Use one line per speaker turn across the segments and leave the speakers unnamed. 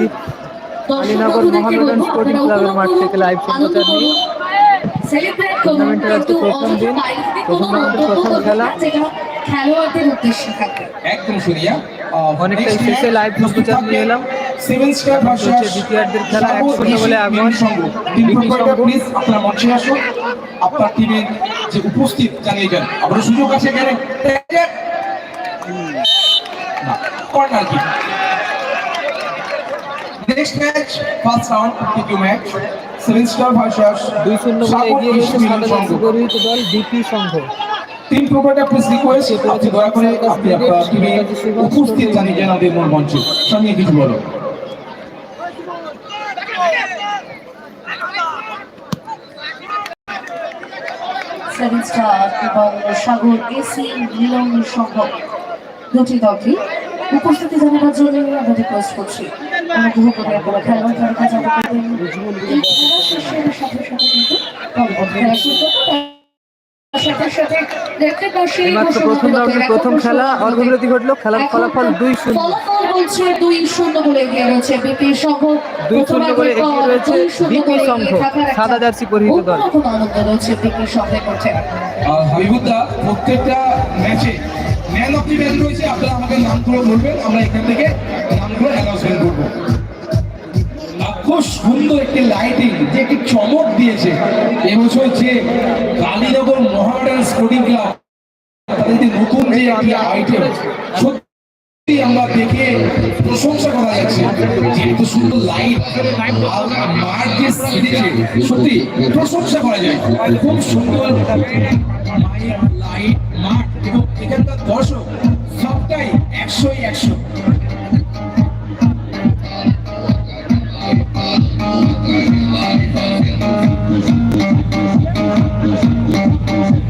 Kakdwip Alinagar Mohammedan sporting ক্লাবের মাঠ থেকে লাইভ সম্প্রচার নিয়ে টুর্নামেন্টের আজকে প্রথম দিন প্রথম রাউন্ডের প্রথম খেলা।
খেলোয়াড়দের উদ্দেশ্যে থাকে
একদম সরিয়া।
অনেকটাই শেষে live সম্প্রচার নিয়ে এলাম।
সেভেন স্টার
হচ্ছে দ্বিতীয়ার্ধের খেলা, এক শূন্য বলে আগুন।
প্লিজ আপনার মঞ্চে আসুন। আপনার টিমের যে উপস্থিত জানিয়ে যান আবার সুযোগ আছে এখানে। কর্নার কি নেক্সট ম্যাচ ফার্স্ট রাউন্ড তৃতীয় ম্যাচ। সেভেন স্টার ভার্সাস
দুই শূন্য বলে এগিয়ে রয়েছে সাদা জার্সি পরিহিত দল ডিপি সংঘ।
টিম প্রোভাইডার প্লিজ রিকোয়েস্ট আপনি দয়া করে আপনি আপনার টিমে উপস্থিত জানিয়ে যান আমাদের মূল মঞ্চে। সঙ্গে কিছু বলো।
সেভেন স্টার এবং সাগর এসি মিলন সংঘ। দুটি দলকে উপস্থিতি জানানোর জন্য আমরা রিকোয়েস্ট করছি। অনুগ্রহ করে খেলোয়াড় এই খেলা শেষের সাথে সাথে কিন্তু খেলা শুরু
প্রথম রাউন্ডের প্রথম খেলা অর্ধবিরতি ঘটলো খেলার ফলাফল দুই শূন্য।
ফলাফল বলছে দুই শূন্য বলে এগিয়ে রয়েছে বিপি সংঘ।
দুই শূন্য বলে এগিয়ে রয়েছে
বলে
সংঘ, সাদা জার্সি পরিহিত দল।
আনন্দ রয়েছে বিপি সংঘে। করছে
হাবিবুদ্দা প্রত্যেকটা ম্যাচে ম্যান অফ দি ম্যাচ রয়েছে, আপনারা আমাকে নামগুলো বলবেন, আমরা এখান থেকে নামগুলো অ্যানাউন্সমেন্ট করব। খুব সুন্দর একটি লাইটিং যে একটি চমক দিয়েছে। এবছর যে কালীনগর মহারাজ স্পোর্টিং ক্লাব তাদের যে নতুন যে আইটেম আমরা দেখে প্রশংসা করা যাচ্ছে। সুন্দর লাইট সত্যি প্রশংসা করা খুব সুন্দর লাইট মাঠ এবং দর্শক সবটাই একশো। নিয়ে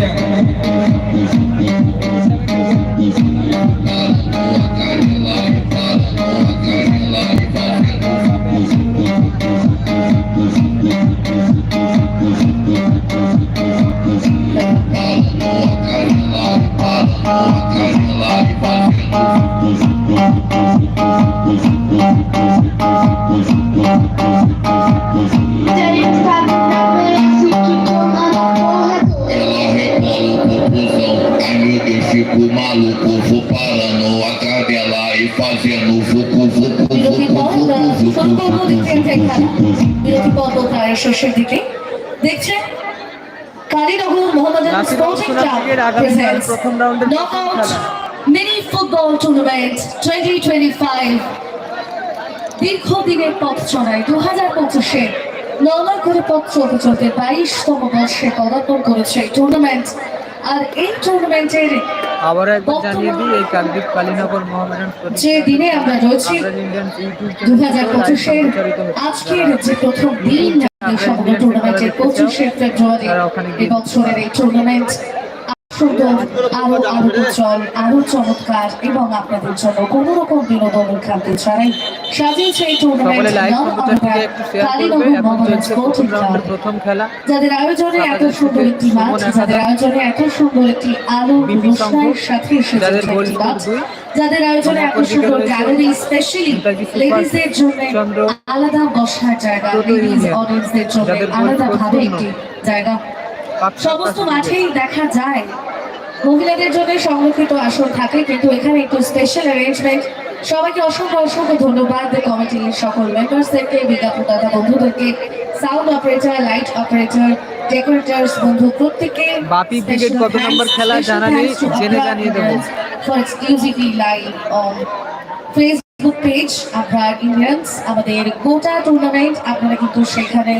Yeah. শেষের দিকে। দেখছেন?
Sporting
club presents knockout mini football tournament দীর্ঘদিনের পথ চড়াই দু হাজার পঁচিশে নর্মাল করে পথ চলতে চলতে বাইশতম বর্ষে পদার্পণ করেছে এই টুর্নামেন্ট আর এই টুর্নামেন্টের
আবার একবার জানিয়ে দিই এই কাকদ্বীপ কালীনগর মোহামেডান
যে দিনে আমরা রয়েছি দু হাজার পঁচিশের আজকের যে প্রথম দিন সমগ্র টুর্নামেন্টের পঁচিশে ফেব্রুয়ারি এবছরের এই টুর্নামেন্ট সুন্দর আরও আরও উজ্জ্বল আরও চমৎকার এবং আপনাদের জন্য কোনো রকম বিনোদনের খাদ্য ছাড়াই সাজিয়েছে এই টুর্নামেন্ট
প্রথম খেলা।
যাদের আয়োজনে এত সুন্দর একটি মাঠ যাদের আয়োজনে এত সুন্দর একটি আলো অনুষ্ঠানের সাথে এসেছে
যাদের
মাঠ যাদের আয়োজনে এত সুন্দর গ্যালারি স্পেশালি জন্য আলাদা বসার জায়গা অডিয়েন্সদের জন্য
যাদের
আলাদা ভাবে একটি জায়গা। সমস্ত মাঠেই দেখা যায় মহিলাদের জন্য সংরক্ষিত আসন থাকে কিন্তু এখানে একটু স্পেশাল অ্যারেঞ্জমেন্ট সবাইকে অসংখ্য অসংখ্য ধন্যবাদ কমিটির সকল মেম্বারসদেরকে বিজ্ঞাপনদাতা বন্ধুদেরকে sound operator light operator decorators বন্ধু প্রত্যেককে।
বাপি ব্রিগেড কত নম্বর খেলা জানালে জেনে জানিয়ে দেবো।
For exclusively live on Facebook page আমরা ইন্ডিয়ান্স আমাদের গোটা টুর্নামেন্ট আপনারা কিন্তু সেখানে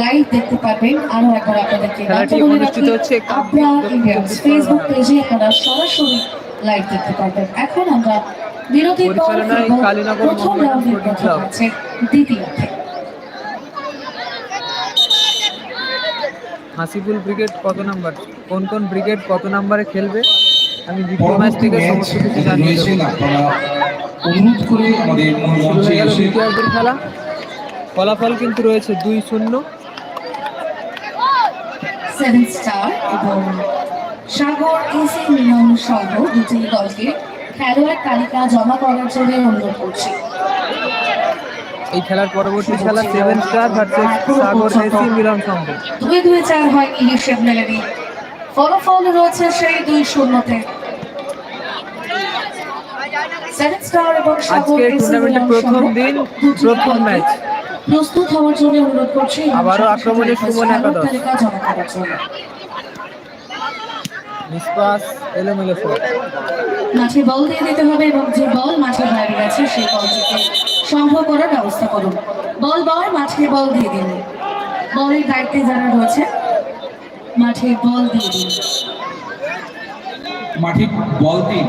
লাইভ দেখতে পাবেন আরও একবার আপনাদেরকে
হচ্ছে
আমরা ইন্ডিয়ান্স ফেসবুক পেজে আপনারা সরাসরি লাইভ দেখতে পারবেন। এখন আমরা বিরতির পর প্রথম রাউন্ডের
ক্লাব।
ম্যাচের দ্বিতীয়ার্ধে
হাসিপুল ব্রিগেড কত নাম্বার? কোন কোন ব্রিগেড কত নাম্বারে খেলবে? আমি দ্বিতীয় ম্যাচ থেকে সমস্ত কিছু জানিয়ে দেবো।
আপনারা। অনুরোধ করে আমাদের মঞ্চে এসে
খেলা। ফলাফল কিন্তু রয়েছে দুই শূন্য।
সেভেন স্টার এবং সাগর এসি মিলন সহ দুটি দলকে খেলোয়াড় তালিকা জমা করার জন্য অনুরোধ করছি।
এই খেলার পরবর্তী খেলা seven star versus Sagar AC Milan Sangha
দুই দুই চার হয় মেলেনি। ফলাফল রয়েছে সেই দুই শূন্যতে। সেভেন এবং সাগর
আজকে
এসি
টুর্নামেন্টের
মিলন
প্রথম দিন, প্রথম ম্যাচ।
প্রস্তুত হওয়ার জন্য অনুরোধ করছি
আবারও আক্রমণে সুমন একাদশ।
তালিকা জমা করার জন্য।
নিষ্পাস এলোমেলো শট
মাঠে বল দিয়ে দিতে হবে এবং যে বল মাঠের বাইরে গেছে সেই বলটিকে সংগ্রহ করার ব্যবস্থা করুন। বল বল মাঠে বল দিয়ে দিন। বলের দায়িত্বে যারা রয়েছে মাঠে বল দিয়ে দিন।
মাঠে বল দিন।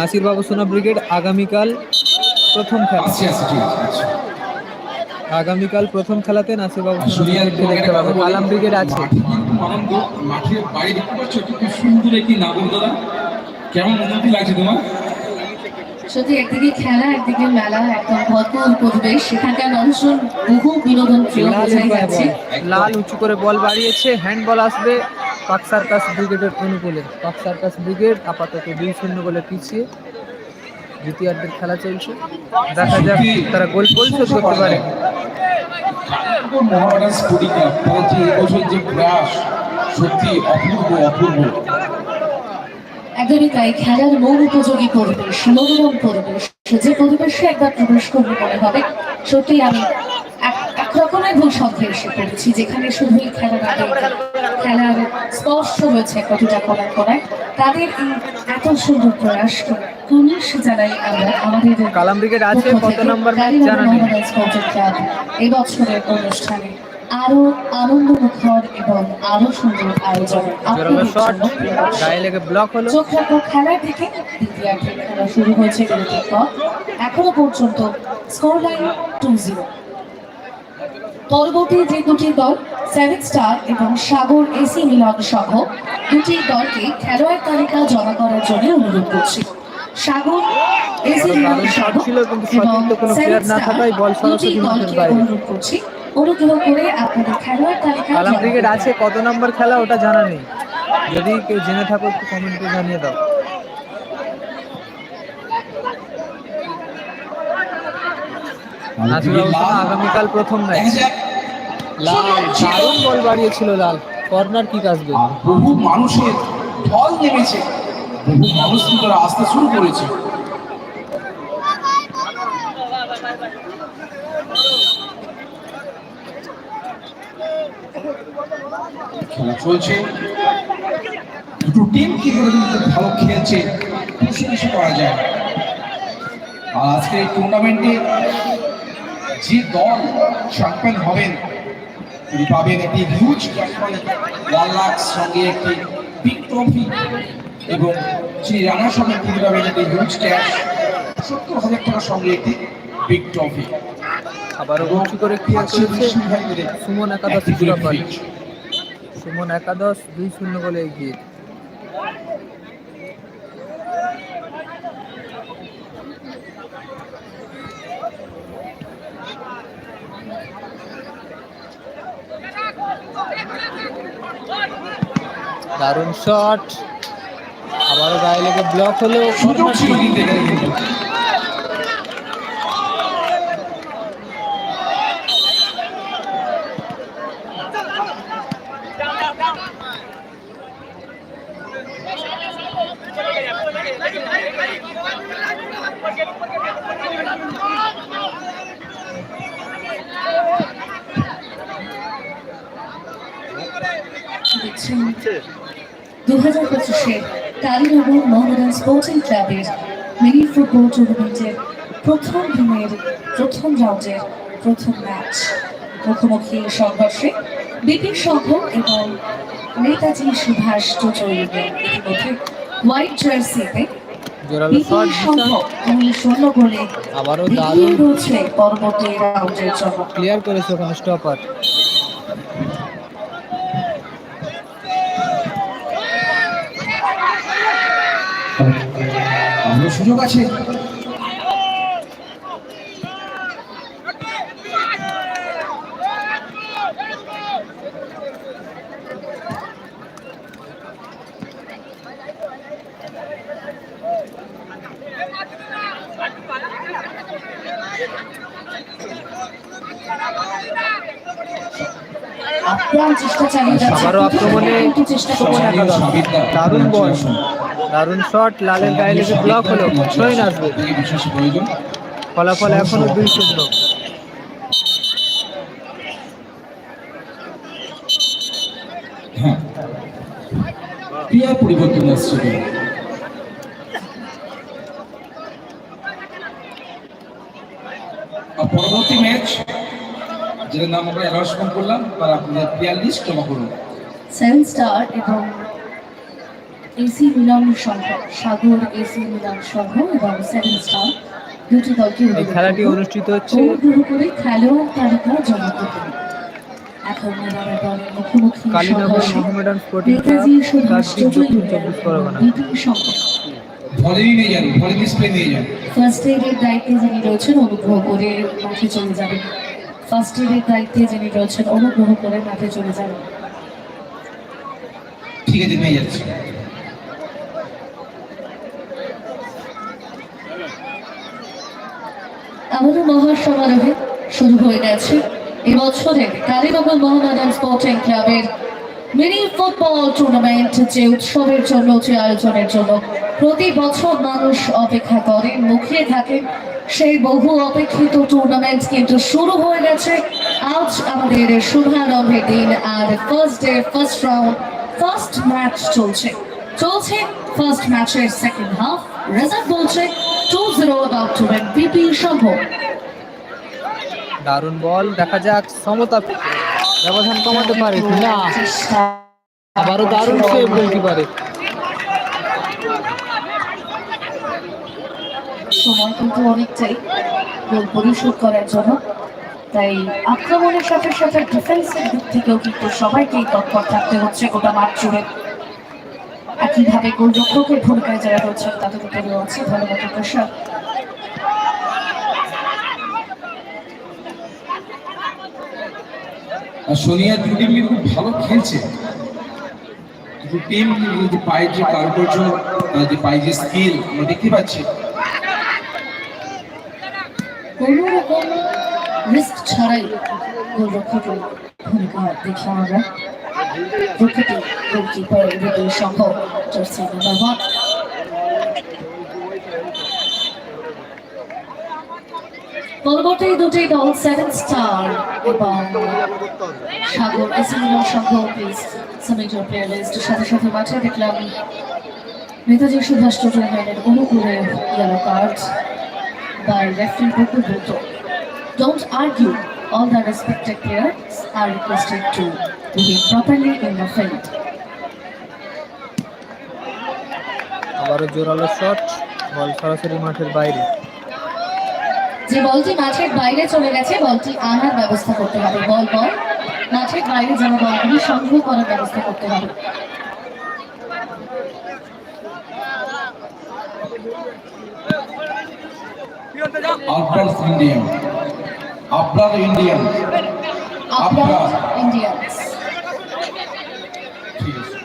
নাসির বাবু সোনা ব্রিগেড আগামীকাল প্রথম খেলা।
ঠিক আছে আচ্ছা।
আগামীকাল প্রথম খেলাতে নাসির বাবু দেখতে পাবে। কালাম ব্রিগেড আছে।
মাঠে কিন্তু আনন্দ মাঠের বাইরে দেখতে পাচ্ছ খুব সুন্দর একটি নাগরদোলা কেমন অনুভূতি লাগছে তোমার?
সত্যি একদিকে খেলা একদিকে মেলা একদম ভরপুর পরিবেশ। সেখানকার মানুষজন বহু বিনোদন প্রিয় বোঝাই যাচ্ছে।
লাল উঁচু করে বল বাড়িয়েছে হ্যান্ড বল আসবে। পাক সার্কাস ব্রিগেডের অনুকূলে। পাক সার্কাস ব্রিগেড আপাতত দুই শূন্য বলে পিছিয়ে দ্বিতীয়ার্ধের খেলা চলছে। দেখা যাক তারা গোল পরিশোধ করতে পারে।
মোহামেডান স্পোর্টিং ক্লাব এবছর যে প্রয়াস সত্যি অপূর্ব অপূর্ব।
একদমই তাই খেলার মন উপযোগী পরিবেশ মনোরম পরিবেশ। যে পরিবেশে একবার প্রবেশ করলে মনে হবে সত্যি আমি রকমের ভুল সন্দেহে এসে পড়েছি যেখানে শুধুই খেলার খেলার স্পর্শ রয়েছে কতটা করার করায় তাদের এত সুন্দর প্রয়াসকে কুর্নিশ জানাই আমরা আমাদের
কালাম ব্রিগেড আছে, কত
থেকে
নম্বর ম্যাচ জানা নেই।
মোহামেডান স্পোর্টিং অনুষ্ঠানে আরও আনন্দমুখর এবং আরও সুন্দর আয়োজন। চোখ রাখো খেলার দিকে দ্বিতীয়ার্ধের খেলা শুরু হয়েছে এখনও পর্যন্ত স্কোর লাইন টু জিরো পরবর্তী যে দুটি দল সেভেন স্টার এবং সাগর এসি মিলন সহ দুটি দলকে খেলোয়াড় তালিকা জমা করার জন্য অনুরোধ করছি। সাগর এসি মিলন সহ এবং সেভেন
না
স্টার দুটি দলকে অনুরোধ করছি। অনুগ্রহ করে আপনাদের খেলোয়াড় তালিকা
কালাম
করুন।
আছে কত নম্বর খেলা ওটা জানা নেই। যদি কেউ জেনে থাকো একটু কমেন্টে জানিয়ে দাও নাসির বাবু সোনা আগামীকাল প্রথম ম্যাচ লাল দারুণ বল বাড়িয়েছিল লাল। কর্নার কিক আসবে
বহু মানুষের ঢল নেমেছে। বহু মানুষ কিন্তু আসতে শুরু করেছে। খেলা চলছে। দুটো টিম কি করে ভালো খেলছে খুশি খুশি করা যায়। আর আজকে এই টুর্নামেন্টে যে দল চ্যাম্পিয়ন হবেন তিনি পাবেন একটি হিউজ ওয়ান লাখ সঙ্গে একটি বিগ ট্রফি এবং যিনি রানার সঙ্গে তিনি পাবেন একটি হিউজ ক্যাশ সত্তর হাজার টাকার সঙ্গে একটি বিগ ট্রফি
আবারও উঁচু করে সুমন একাদশ সুমন একাদশ দুই শূন্য বলে এগিয়ে। দারুণ শট আবারও গায়ে লেগে ব্লক হলো।
দেখছেন দু হাজার পঁচিশে কালীনগর মোহামেডান স্পোর্টিং ক্লাবের মিনি ফুটবল টুর্নামেন্টের প্রথম দিনের প্রথম রাউন্ডের প্রথম ম্যাচ মুখোমুখি সংঘর্ষে বিপিন সংঘ এবং নেতাজি সুভাষ চৌধুরী ইতিমধ্যে হোয়াইট জার্সিতে
আবারও দারুণ
রয়েছে পরবর্তী রাউন্ডের জন্য
ক্লিয়ার করেছে ওখানে স্টপার
সুযোগ আছে
আপ্রাণ চেষ্টা চালিয়ে যাচ্ছে।
আবারও আক্রমণে দারুণ বল। দারুণ শট লালের গায়ে লেগে ব্লক হলো ছয় আসবে। ফলাফল এখনও দুই শূন্য।
হ্যাঁ ক্রিয়ার পরিবর্তন আসছে পরবর্তী ম্যাচ যেটার নাম আমরা অ্যানাউন্সমেন্ট করলাম তার আপনাদের প্লেয়ার লিস্ট জমা করুন।
সেভেন স্টার এবং এসি মিলন সংঘ সাগর এসি মিলন সংঘ এবং সেভেন স্টার দুটি দলকে
এই খেলাটি অনুষ্ঠিত হচ্ছে
অনুগ্রহ করে খেলোয়াড় তালিকা জমা করতে এখন এবারে দলের মুখোমুখি
কালীনগর মোহামেডান স্পোর্টিং ক্লাব
নেতাজি সুভাষ
কাকদ্বীপ
চৌধুরী
দক্ষিণ চব্বিশ পরগনা
ভলিনি নিয়ে যান ভলি ডিসপ্লে নিয়ে যান
ফার্স্ট এডের দায়িত্বে যিনি রয়েছেন অনুগ্রহ করে মাঠে চলে যাবেন ফার্স্ট এডের দায়িত্বে যিনি রয়েছেন অনুগ্রহ করে মাঠে চলে যাবেন
ঠিক আছে নিয়ে যাচ্ছি।
আমাদের মহাসমারোহে শুরু হয়ে গেছে। এবছরে কালীনগর মোহামেডান স্পোর্টিং ক্লাবের মিনি ফুটবল টুর্নামেন্ট যে উৎসবের জন্য, যে আয়োজনের জন্য প্রতি বছর মানুষ অপেক্ষা করেন মুখিয়ে থাকে। সেই বহু অপেক্ষিত টুর্নামেন্ট কিন্তু শুরু হয়ে গেছে। আজ আমাদের শুভারম্ভের দিন আর first day first round first match চলছে। চলছে ফার্স্ট ম্যাচের সেকেন্ড হাফ রেজাল্ট বলছে two zero about two win BP Sangha
দারুণ বল দেখা যাক সমতা ব্যবধান কমাতে পারে না। আবারও দারুণ সেভ গোলকিপারে
সময় কিন্তু অনেকটাই গোল পরিশোধ করার জন্য। তাই আক্রমণের সাথে সাথে ডিফেন্সের দিক থেকেও কিন্তু সবাইকেই তৎপর থাকতে হচ্ছে গোটা মাঠ জুড়ে। একইভাবে গোলরক্ষকের ভূমিকায় যারা রয়েছেন তাদের উপরেও আছে ভালো মতো
আর সোনিয়া দুটো টিম খুব ভালো খেলছে। টিম যে পায়ের যে কারুকার্য যে পায়ের যে স্কিল আমরা দেখতে পাচ্ছি।
কোনো রকম রিস্ক ছাড়াই গোলরক্ষকের ভূমিকা দেখি আমরা। প্রকৃতি goalkeeper Bipul Sangha jersey number পরবর্তী দুটি দল সেভেন স্টার এবং সাগর এসিমিনার সংঘ প্লিজ সামেজর প্লেয়ার লিস্টের সাথে সাথে মাঠে দেখলাম নেতাজি সুভাষ চট্টোপাধ্যায়ের অনুকূলে yellow card by by referee Gokul Bhutto. Don't argue. All the respected players are requested to behave properly in the field.
আবারও জোরালো শট বল সরাসরি মাঠের বাইরে।
যে বলটি মাঠের বাইরে চলে গেছে বলটি আনার ব্যবস্থা করতে হবে। বল বল। মাঠের বাইরে যাওয়া বলগুলি সংগ্রহ করার ব্যবস্থা করতে হবে।
আফরান ইন্ডিয়ান আফরান ইন্ডিয়ান
আপনার ইন্ডিয়ান্স
ঠিক আছে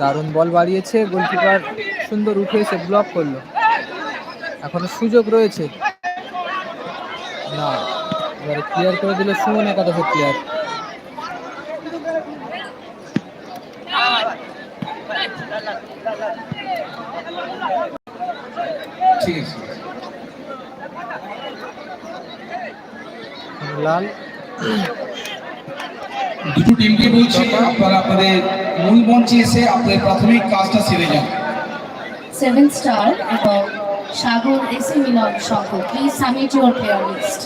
দারুণ বল বাড়িয়েছে গোলকিপার সুন্দর উঠে এসে ব্লক করল। এখনও সুযোগ রয়েছে। না এবারে ক্লিয়ার করে দিল সুমন একাদশের প্লেয়ার লাল।
দুটো টিমকে বলছি আপনারা আপনাদের মূল মঞ্চে এসে আপনাদের প্রাথমিক কাজটা সেরে যান।
সেভেন স্টার এবং Sagar AC Milan Shankar please submit your player list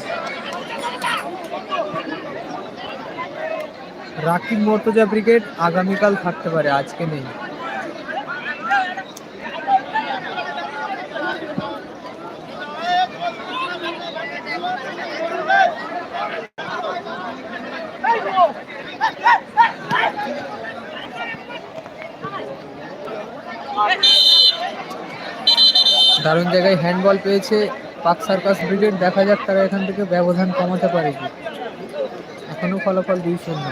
Rakib Murtaza brigade আগামীকাল থাকতে পারে আজকে নেই। দারুণ জায়গায় হ্যান্ডবল পেয়েছে। পাক সার্কাস ব্রিগেড, দেখা যাক তারা এখান থেকে ব্যবধান কমাতে পারে কি। এখনও ফলাফল দুই শূন্য।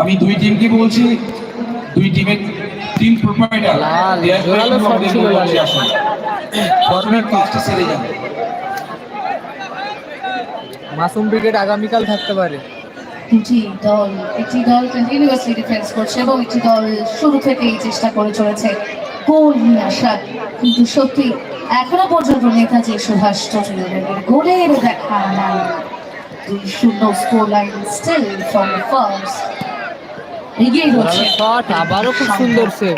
আমি দুই টিমকে বলছি?
জোরালো ছিল
সেরে
মাসুম ব্রিগেড আগামীকাল থাকতে পারে।
দুটি দল একটি দল কন্টিনিউয়াসলি ডিফেন্স করছে এবং একটি দল শুরু থেকেই চেষ্টা করে চলেছে গোল নিয়ে আসার। কিন্তু সত্যি এখনও পর্যন্ত নেতাজি সুভাষ চট্টোপাধ্যায়ের গোলের দেখা নাই। দুই শূন্য score line still from first এগিয়ে রয়েছে।
আবারও খুব সুন্দর সেভ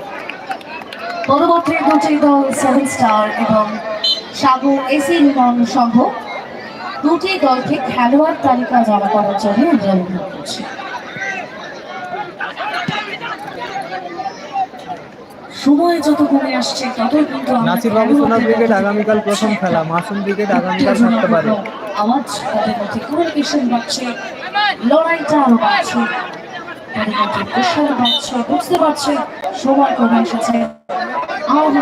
পরবর্তী দুটি দল সেভেন স্টার এবং সাগর এসি লিমন সংঘ দুটি দলকে খেলোয়াড় তালিকা জমা করার জন্য আমরা অনুরোধ করছি। সময় যত কমে আসছে ততই কিন্তু
নাসির বাবু আগামীকাল প্রথম খেলা মাসুম ব্রিগেড আগামীকাল থাকতে পারে।
আওয়াজ তাদের মধ্যে কমিউনিকেশন বাড়ছে লড়াইটা আরও বাড়ছে তাদের মধ্যে প্রেশার বাড়ছে বুঝতে পারছে সময় কমে এসেছে। আর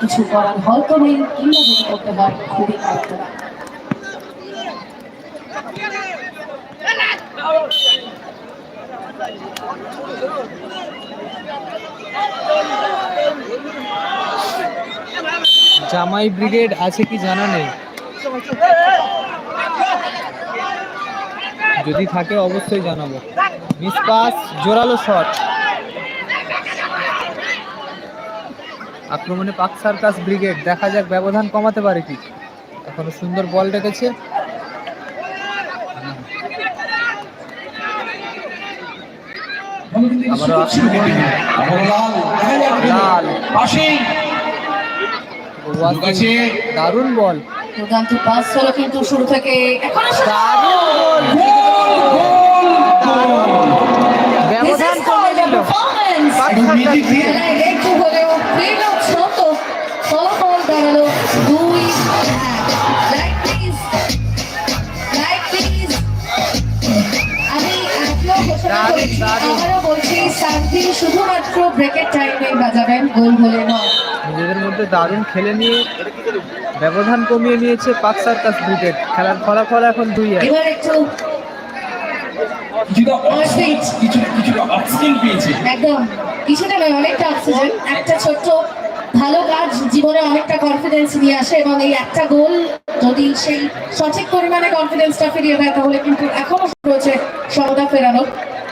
কিছু করার হয়তো নেই, কিংবা যদি করতে হয়, খুবই
জামাই ব্রিগেড আছে কি জানা নেই? যদি থাকে, অবশ্যই জানাব। মিস পাস জোরালো শট। আক্রমণে পাক সার্কাস ব্রিগেড দেখা যাক ব্যবধান কমাতে পারে কি। এখনও সুন্দর বল রেখেছে। দারুণ বল।
দুর্দান্ত পাস হলো কিন্তু শুরু থেকে
দারুণ পাক সার্কাস
একটু হলেও ফলাফল দাঁড়াল দুই বলছি সানভি শুধুমাত্র ব্রেকের টাইমে বাজাবেন গোল হলে নয়।
নিজেদের মধ্যে দারুণ খেলে নিয়ে ব্যবধান কমিয়ে নিয়েছে পাক সার্কাস ব্রিগেড। খেলার ফলাফল এখন দুই এক।
এবার একটু
কিছুটা কিছু কিছুটা অক্সিজেন পেয়েছে।
একদম। কিছুটা নয় অনেকটা অক্সিজেন একটা ছোট্ট ভালো কাজ জীবনে অনেকটা কনফিডেন্স নিয়ে আসে এবং এই একটা গোল যদি সেই সঠিক পরিমাণে কনফিডেন্সটা ফিরিয়ে দেয় তাহলে কিন্তু এখনও রয়েছে সমতা ফেরানো।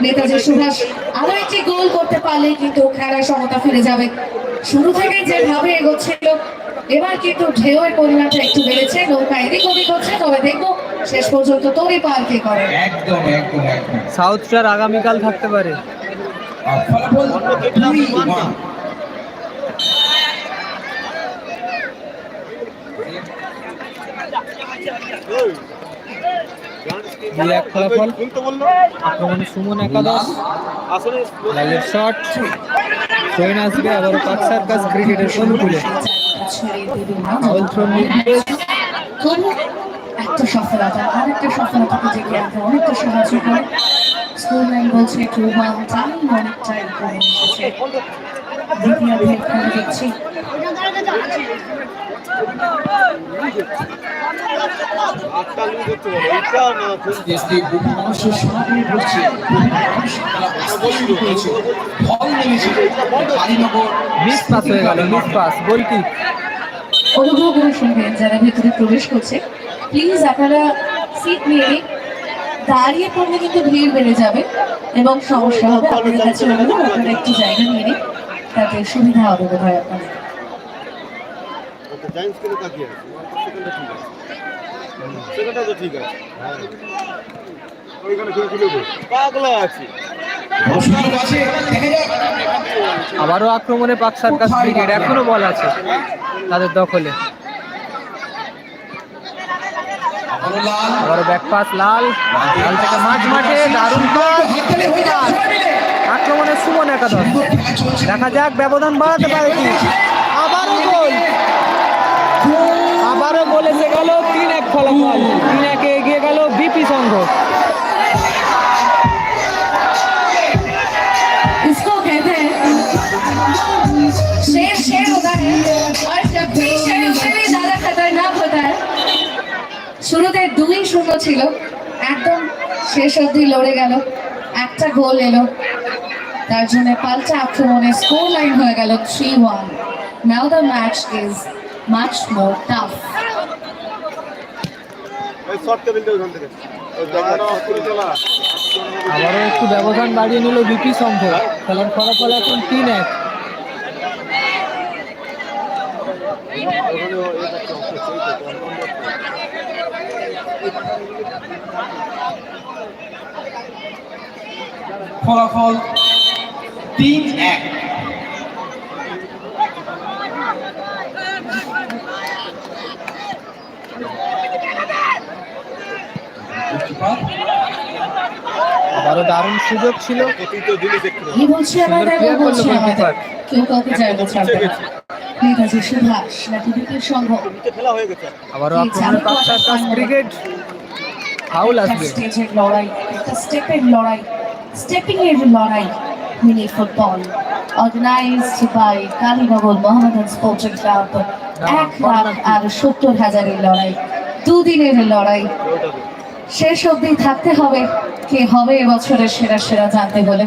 নেতাজি সুভাষ আরও একটি গোল করতে পারলে কিন্তু খেলায় সমতা ফিরে যাবে। শুরু থেকে যেভাবে এগোচ্ছিল এবার কিন্তু ঢেউয়ের পরিমাণটা একটু বেড়েছে নৌকা এদিক ওদিক হচ্ছে তবে দেখব শেষ পর্যন্ত তরি পার কে করে।
একদম একদম একদম।
সাউথ স্টার আগামীকাল থাকতে পারে।
আর ফলাফল দুই ওয়ান
এক ফলাফল আক্রমণে সুমন একাদশ লালের শট ট্রেন আসবে আবারও পাক সার্কাস ব্রিগেডের অনুকূলে
ছড়িয়ে দেবেন না।
ফাউল থ্রো নির্দেশ
তবু একটা সফলতা আর একটা সফলতাকে জেগে আনতে অনেকটা সাহায্য করে স্কুল লাইন বলছে টু ওয়ান টাইম এসেছে। দ্বিতীয় ভেদ করে
কালীনগর
মিস পাস হয়ে গেল মিস পাস
অনুগ্রহ করে শুনবেন যারা ভেতরে প্রবেশ করছে প্লিজ আপনারা সিট নিয়ে দাঁড়িয়ে পড়লে কিন্তু ভিড় বেড়ে যাবে এবং সমস্যা হবে আপনাদের কাছে অনুরোধ আপনারা একটু জায়গা নিয়ে নিন তাতে সুবিধা হবে বোধ হয় আপনাদের
তো ঠিক আছে।
দেখা যাক।
আবারও আক্রমণে পাক সার্কাস ব্রিগেড এখনও বল আছে। তাদের দখলে।
আবারও লাল
আবারও ব্যাক পাস লাল লাল থেকে মাঝ মাঠে দারুণ পাস
হাততালি হয়ে যাচ্ছে সবাই মিলে।
আক্রমণে সুমন একাদশ
সুন্দর খেলা চলছে।
দেখা যাক ব্যবধান বাড়াতে পারে কি আবারও গোল আবারও গোল এসে গেল তিন এক ফলাফল তিন একে এগিয়ে গেল বিপি সংঘ
इसको कहते हैं शेर शेर होता है দুই শূন্য ছিল। একদম শেষ অবধি লড়ে গেল। একটা গোল এলো। তার জন্য পাল্টা আক্রমণে স্কোর লাইন হয়ে গেল
three one now the match is much more tough
আবারও একটু ব্যবধান বাড়িয়ে নিল দুটি সংঘ খেলার ফলাফল এখন তিন এক
ওখানে ও এটা একটা অফ করছে, এই তো, কনফার্ম করছে।
ফলাফল তিন এক।
আবারও দারুণ সুযোগ ছিল।
কি বলছি আমাদের
সুন্দর
ও বলছি
ক্রিয়া করল
আমাদের কেউ কাউকে জায়গা ছাড়বে না। ঠিক আছে সুভাষ নাকি বিপুল সংঘ?
ফেলা হয়ে গেছে।
আবারও ফাউল আসবে।
স্টেজের লড়াই একটা স্টেপের লড়াই। স্টেপিং এর লড়াই mini football organised by Kalinagar Mohammedan sporting club এক লাখ আর সত্তর হাজারের লড়াই দুদিনের লড়াই শেষ অবধি থাকতে হবে কে হবে এবছরের সেরা সেরা জানতে হলে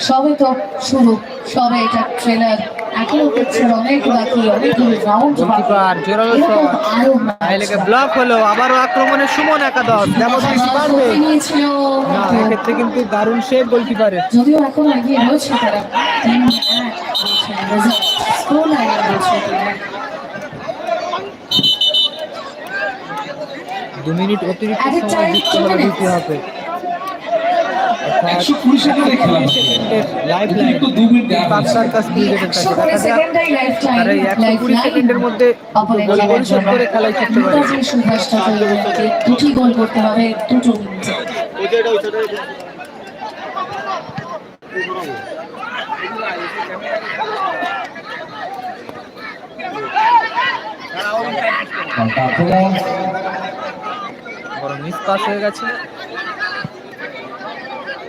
সবে তো শুরু সবে এটা ট্রেলার
ব্লক হলো আবারও সুমন একাদশ। এক্ষেত্রে কিন্তু দারুণ
যদিও এখন এগিয়ে রয়েছে তারা।
দু মিনিট অতিরিক্ত সময়. দিতে হবে
একশো কুড়ি সেকেন্ডের খেলা
লাইফ লাইন
দু মিনিট দেওয়া
পাক
হয়েছে।
সার্কাস
একশো কুড়ি
সেকেন্ডের মধ্যে গোল পরিশোধ করে খেলায় পারে
দুটি গোল করতে হবে দুটো
মিস পাস হয়ে গেছে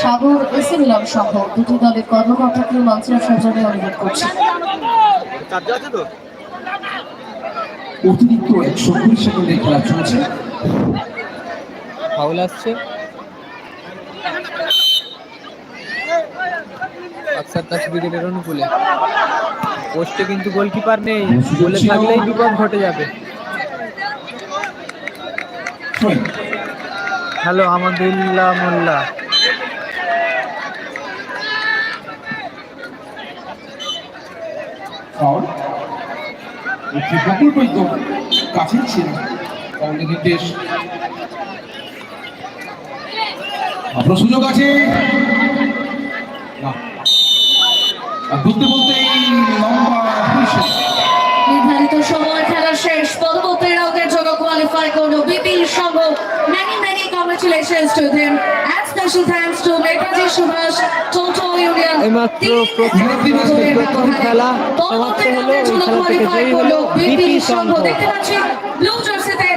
সাগর এসে দিলাম সঙ্গ দুটি দলের কর্মকর্তাকে মঞ্চে আসার জন্য অনুরোধ করছি।
অতিরিক্ত একশো কুড়ি সেকেন্ডের খেলা চলছে।
ফাউল আসছে। পাক সার্কাস ব্রিগেডের অনুকূলে। পোস্টে কিন্তু গোলকিপার নেই। বলে থাকলেই বিপদ ঘটে যাবে। হ্যালো আমাদুল্লাহ মোল্লা
কাছেই ছিল। নির্দেশ আপনার সুযোগ আছে।
নির্ধারিত সময় খেলা শেষ। পরবর্তী রাউন্ডের জন্য কোয়ালিফাই করল Bipin Sangha. Many many congratulations to them and special thanks to Netaji Subhash টোটো
এইমাত্র প্রথম প্রথম খেলা সমাপ্ত হলো। এই খেলা থেকে জয়ী হলো বিপি সংঘ।
দেখতে পাচ্ছি ব্লু জার্সিতে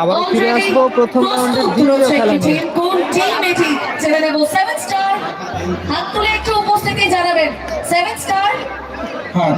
আবার ফিরে আসব প্রথম রাউন্ডের দ্বিতীয় খেলা নিয়ে।
কোন টিম এটি? জেনে নেব সেভেন স্টার হাত তুলে একটু উপস্থিতি জানাবেন। সেভেন স্টার
হ্যাঁ।